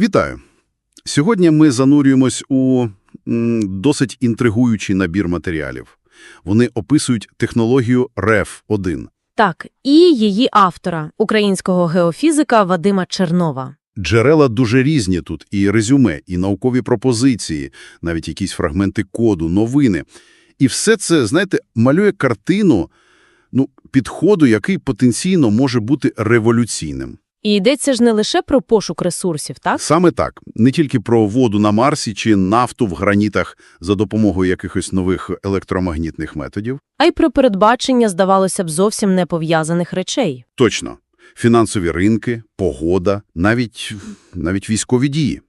Вітаю! Сьогодні ми занурюємось у м, досить інтригуючий набір матеріалів. Вони описують технологію РЕФ-1. Так, і її автора, українського геофізика Вадима Чернова. Джерела дуже різні тут, і резюме, і наукові пропозиції, навіть якісь фрагменти коду, новини. І все це, знаєте, малює картину ну, підходу, який потенційно може бути революційним. І йдеться ж не лише про пошук ресурсів, так? Саме так. Не тільки про воду на Марсі чи нафту в гранітах за допомогою якихось нових електромагнітних методів. А й про передбачення, здавалося б, зовсім не пов'язаних речей. Точно. Фінансові ринки, погода, навіть, навіть військові дії.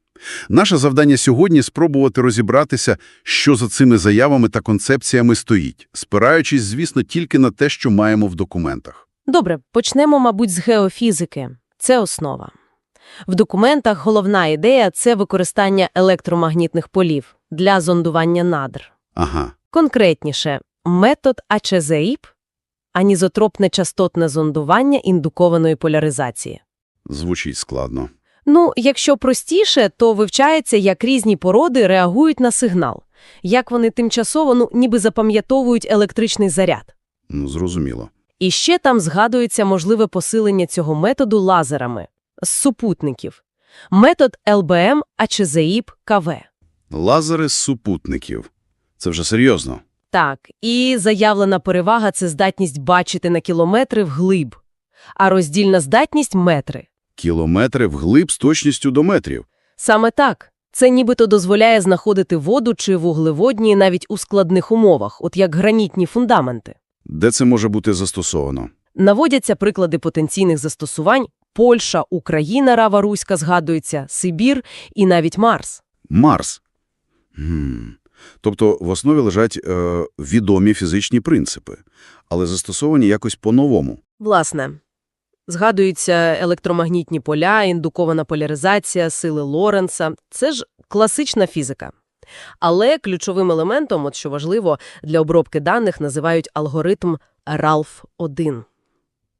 Наше завдання сьогодні – спробувати розібратися, що за цими заявами та концепціями стоїть, спираючись, звісно, тільки на те, що маємо в документах. Добре, почнемо, мабуть, з геофізики. Це основа. В документах головна ідея – це використання електромагнітних полів для зондування надр. Ага. Конкретніше, метод АЧЗІП – анізотропне частотне зондування індукованої поляризації. Звучить складно. Ну, якщо простіше, то вивчається, як різні породи реагують на сигнал, як вони тимчасово, ну, ніби запам'ятовують електричний заряд. Ну, зрозуміло. І ще там згадується можливе посилення цього методу лазерами з супутників. Метод ЛБМ АЧЗІП КВ. Лазери з супутників. Це вже серйозно. Так, і заявлена перевага – це здатність бачити на кілометри вглиб, а роздільна здатність – метри. Кілометри вглиб з точністю до метрів. Саме так. Це нібито дозволяє знаходити воду чи вуглеводні навіть у складних умовах, от як гранітні фундаменти. Де це може бути застосовано? Наводяться приклади потенційних застосувань Польща, Україна, Рава Руська згадується, Сибір і навіть Марс. Марс. Гм. Тобто в основі лежать е, відомі фізичні принципи, але застосовані якось по-новому. Власне, згадуються електромагнітні поля, індукована поляризація, сили Лоренца. Це ж класична фізика. Але ключовим елементом, от що важливо, для обробки даних називають алгоритм ralf 1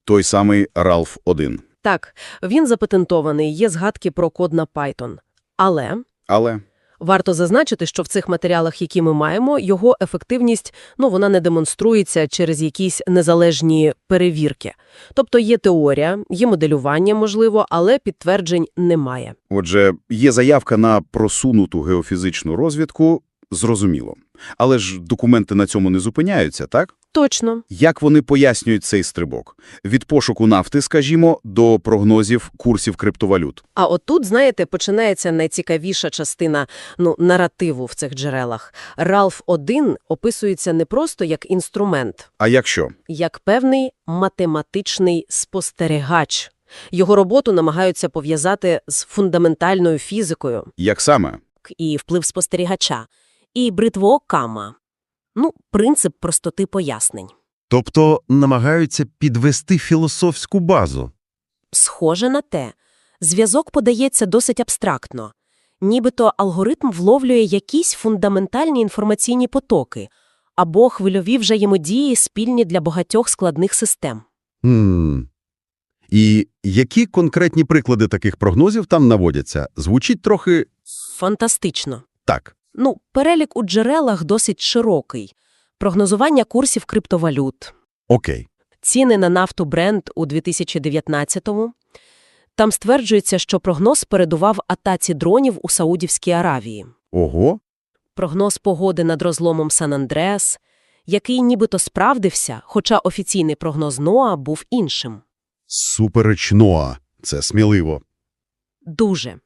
Той самий ralf 1 Так, він запатентований, є згадки про код на Python. Але Але варто зазначити, що в цих матеріалах, які ми маємо, його ефективність, ну, вона не демонструється через якісь незалежні перевірки. Тобто є теорія, є моделювання, можливо, але підтверджень немає. Отже, є заявка на просунуту геофізичну розвідку, зрозуміло. Але ж документи на цьому не зупиняються, так? Точно. Як вони пояснюють цей стрибок? Від пошуку нафти, скажімо, до прогнозів курсів криптовалют. А отут, знаєте, починається найцікавіша частина ну, наративу в цих джерелах. RALPH-1 описується не просто як інструмент, А якщо? як певний математичний спостерігач. Його роботу намагаються пов'язати з фундаментальною фізикою Як саме? і вплив спостерігача, і бритво Кама. Ну, принцип простоти пояснень. Тобто намагаються підвести філософську базу. Схоже на те. Зв'язок подається досить абстрактно. Нібито алгоритм вловлює якісь фундаментальні інформаційні потоки або хвильові взаємодії спільні для багатьох складних систем. Хм. І які конкретні приклади таких прогнозів там наводяться? Звучить трохи Фантастично. так. Ну, перелік у джерелах досить широкий. Прогнозування курсів криптовалют, Окей. ціни на нафту Brent у 2019-му. Там стверджується, що прогноз передував атаці дронів у Саудівській Аравії. Ого. Прогноз погоди над розломом Сан-Андреас, який нібито справдився, хоча офіційний прогноз НОА був іншим. Супереч Ноа. Це сміливо. Дуже.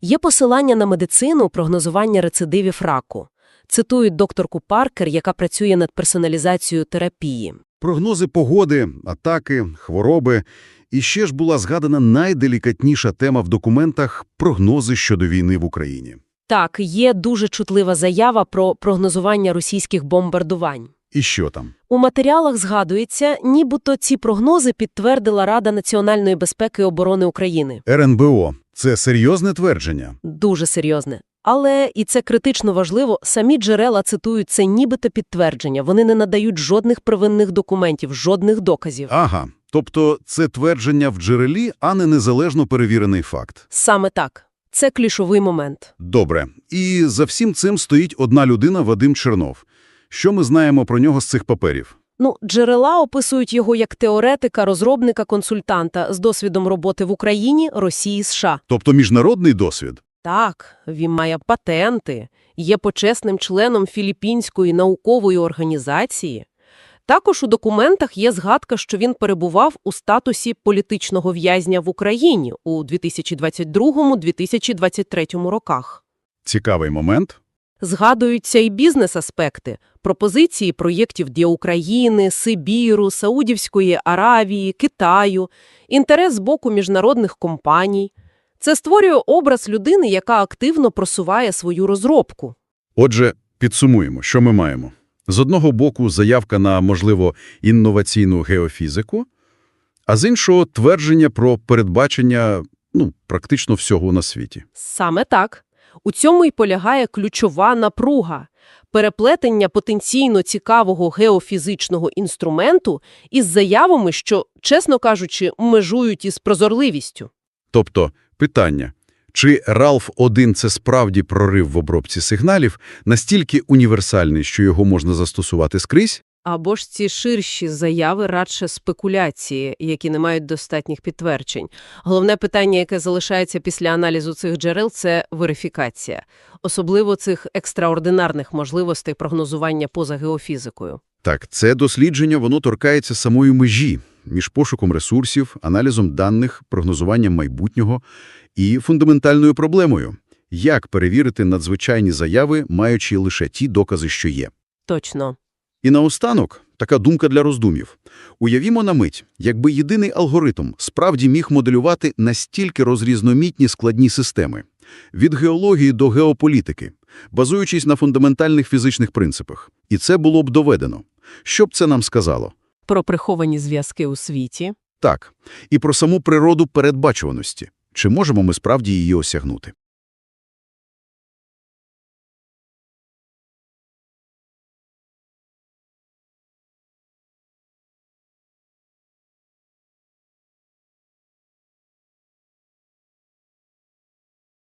Є посилання на медицину прогнозування рецидивів раку. Цитують докторку Паркер, яка працює над персоналізацією терапії. Прогнози погоди, атаки, хвороби. І ще ж була згадана найделікатніша тема в документах – прогнози щодо війни в Україні. Так, є дуже чутлива заява про прогнозування російських бомбардувань. І що там? У матеріалах згадується, нібито ці прогнози підтвердила Рада національної безпеки і оборони України. РНБО – це серйозне твердження? Дуже серйозне. Але, і це критично важливо, самі джерела цитують це нібито підтвердження. Вони не надають жодних первинних документів, жодних доказів. Ага. Тобто це твердження в джерелі, а не незалежно перевірений факт. Саме так. Це ключовий момент. Добре. І за всім цим стоїть одна людина – Вадим Чернов. Що ми знаємо про нього з цих паперів? Ну, джерела описують його як теоретика, розробника, консультанта з досвідом роботи в Україні, Росії, США. Тобто міжнародний досвід? Так, він має патенти, є почесним членом Філіппінської наукової організації. Також у документах є згадка, що він перебував у статусі політичного в'язня в Україні у 2022-2023 роках. Цікавий момент. Згадуються і бізнес-аспекти, пропозиції проєктів для України, Сибіру, Саудівської Аравії, Китаю, інтерес з боку міжнародних компаній. Це створює образ людини, яка активно просуває свою розробку. Отже, підсумуємо, що ми маємо. З одного боку, заявка на, можливо, інноваційну геофізику, а з іншого – твердження про передбачення ну, практично всього на світі. Саме так. У цьому й полягає ключова напруга – переплетення потенційно цікавого геофізичного інструменту із заявами, що, чесно кажучи, межують із прозорливістю. Тобто, питання, чи Ралф 1 – це справді прорив в обробці сигналів, настільки універсальний, що його можна застосувати скрізь? Або ж ці ширші заяви радше спекуляції, які не мають достатніх підтверджень. Головне питання, яке залишається після аналізу цих джерел – це верифікація. Особливо цих екстраординарних можливостей прогнозування поза геофізикою. Так, це дослідження, воно торкається самої межі між пошуком ресурсів, аналізом даних, прогнозуванням майбутнього і фундаментальною проблемою – як перевірити надзвичайні заяви, маючи лише ті докази, що є. Точно. І наостанок така думка для роздумів. Уявімо на мить, якби єдиний алгоритм справді міг моделювати настільки розрізномітні складні системи – від геології до геополітики, базуючись на фундаментальних фізичних принципах. І це було б доведено. Що б це нам сказало? Про приховані зв'язки у світі. Так. І про саму природу передбачуваності. Чи можемо ми справді її осягнути?